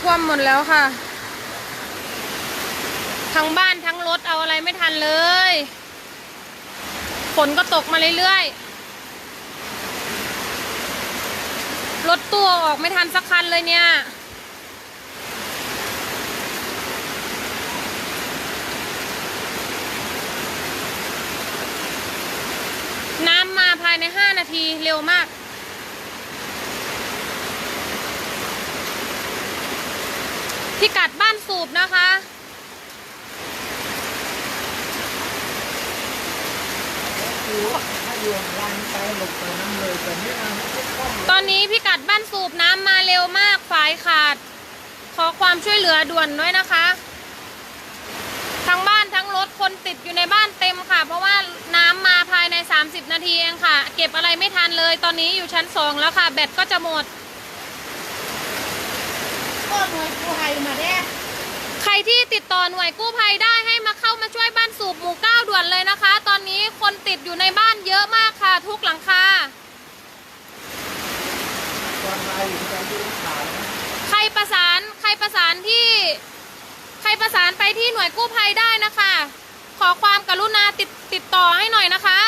ท่วมหมดแล้วค่ะ ทั้งบ้านทั้งรถเอาอะไรไม่ทันเลยฝนก็ตกมาเรื่อยๆรถตู้ออกไม่ทันสักคันเลยเนี่ยน้ำมาภายใน 5 นาทีเร็วมาก พิกัดบ้านสูบนะคะ ตอนนี้พิกัดบ้านสูบน้ำมาเร็วมากฝายขาด ขอความช่วยเหลือด่วนด้วยนะคะ ทั้งบ้านทั้งรถคนติดอยู่ในบ้านเต็มค่ะ เพราะว่าน้ำมาภายใน 30 นาทีเองค่ะ เก็บอะไรไม่ทันเลย ตอนนี้อยู่ชั้น2แล้วค่ะ แบตก็จะหมด ก็หน่วยกู้ภัยมาแด้ใครที่ติดต่อหน่วยกู้ภัยได้ให้มาเข้ามาช่วยบ้านสูบหมู่เก้าด่วนเลยนะคะ ตอนนี้คนติดอยู่ในบ้านเยอะมากค่ะ ทุกหลังคาใครประสานใครประสานที่ ใครประสานไปที่หน่วยกู้ภัยได้นะคะ ขอความกรุณาติดติดต่อให้หน่อยนะคะ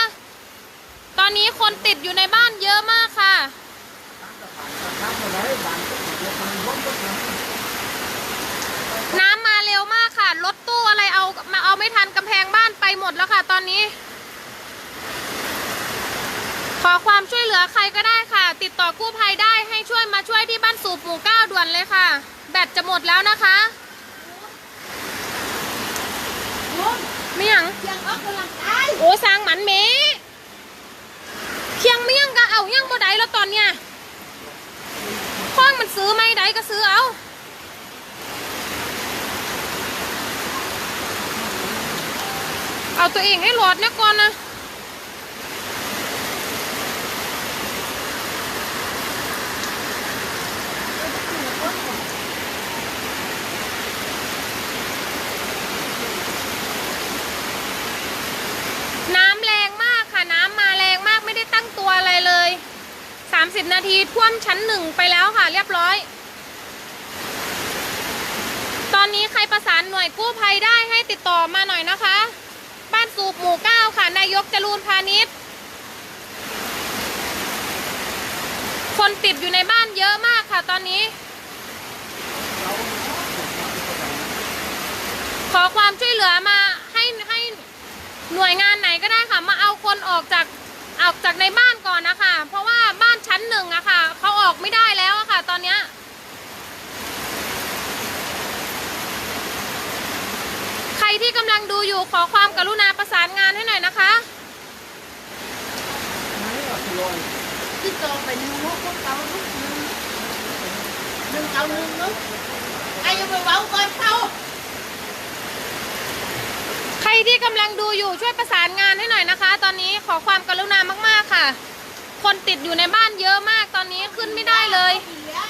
ตอนนี้คนติดอยู่ในบ้านเยอะมากค่ะ น้ำมาเร็วมากค่ะ รถตู้อะไรเอามาเอาไม่ทันกำแพงบ้านไปหมดแล้วค่ะ ตอนนี้ ขอความช่วยเหลือใครก็ได้ค่ะ ติดต่อกู้ภัยได้ให้ช่วยมาช่วยที่บ้านสูบหมู่เก้าด่วนเลยค่ะ แบตจะหมดแล้วนะคะมไม่ยังยังออกกำลังกายโอ้สร้างหมันเมเคียงเมี่ยงก็เอายังบ่ได้แล้วตอนเนี้ย มันซื้อไม่ได้ก็ซื้อเอาเอาตัวเองให้หลอดนะก่อนนะ น้ำแรงมากค่ะ น้ำมาแรงมากไม่ได้ตั้งตัวอะไรเลย 30 นาทีท่วมชั้นหนึ่งไปแล้วค่ะ เรียบร้อย ตอนนี้ใครประสานหน่วยกู้ภัยได้ให้ติดต่อมาหน่อยนะคะ บ้านสูบหมู่เก้าค่ะ นายกจรูนพาณิชย์คนติดอยู่ในบ้านเยอะมากค่ะ ตอนนี้ ขอความช่วยเหลือมาให้ให้หน่วยงานไหนก็ได้ค่ะ มาเอาคนออกจาก ออกจากในบ้านก่อนนะคะ เพราะว่าบ้านชั้นหนึ่งอะค่ะเขาออกไม่ได้แล้วอะค่ะ ตอนเนี้ยใครที่กำลังดูอยู่ขอความกรุณาประสานงานให้หน่อยนะคะไม่หรอกลยที่โตไปนึ่งมุกพวกเขาลูกหนึ่งหนึ่งเขาหนึ่งลูกไอ้ยังไปเว้าก่อนเขา ที่กำลังดูอยู่ช่วยประสานงานให้หน่อยนะคะ ตอนนี้ขอความกรุณามากๆค่ะ คนติดอยู่ในบ้านเยอะมากตอนนี้ขึ้นไม่ได้เลยเสีย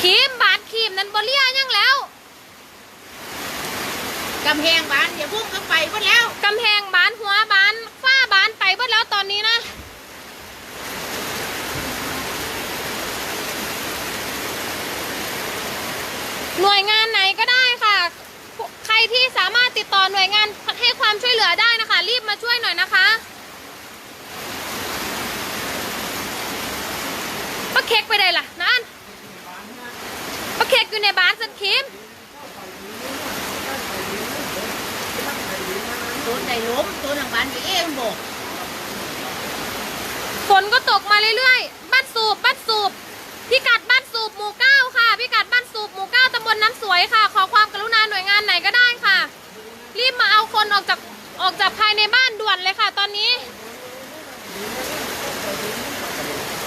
ขีมบาดขีมนั้นบเลียยังแล้วกำแพงบ้านอย่าพุ่งเข้าไปหมดแล้วกำแพงบานหัวบานฝ้าบานไปหมดแล้วตอนนี้นะหน่วยงานไหนก็ได้ค่ะใคร ที่สามารถติดต่อหน่วยงานให้ความช่วยเหลือได้นะคะ รีบมาช่วยหน่อยนะคะป้าเค้กไปได้ล่ะนั่นป้าเค้กอยู่ในบ้านสันคิมตัวไหนล้มตัวหนังบ้านไปเองบอกฝนก็ตกมาเรื่อยๆบ้านสูบ จับภายในบ้านด่วนเลยค่ะ ตอนนี้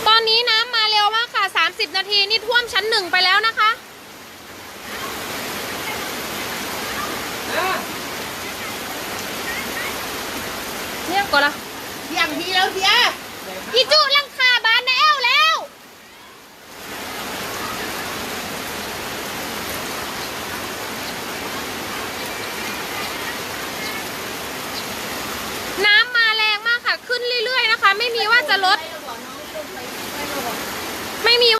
ตอนนี้น้ำมาเร็วมากค่ะ 30 นาทีนี่ท่วมชั้นหนึ่งไปแล้วนะคะเนี่ยก่อนละ รถ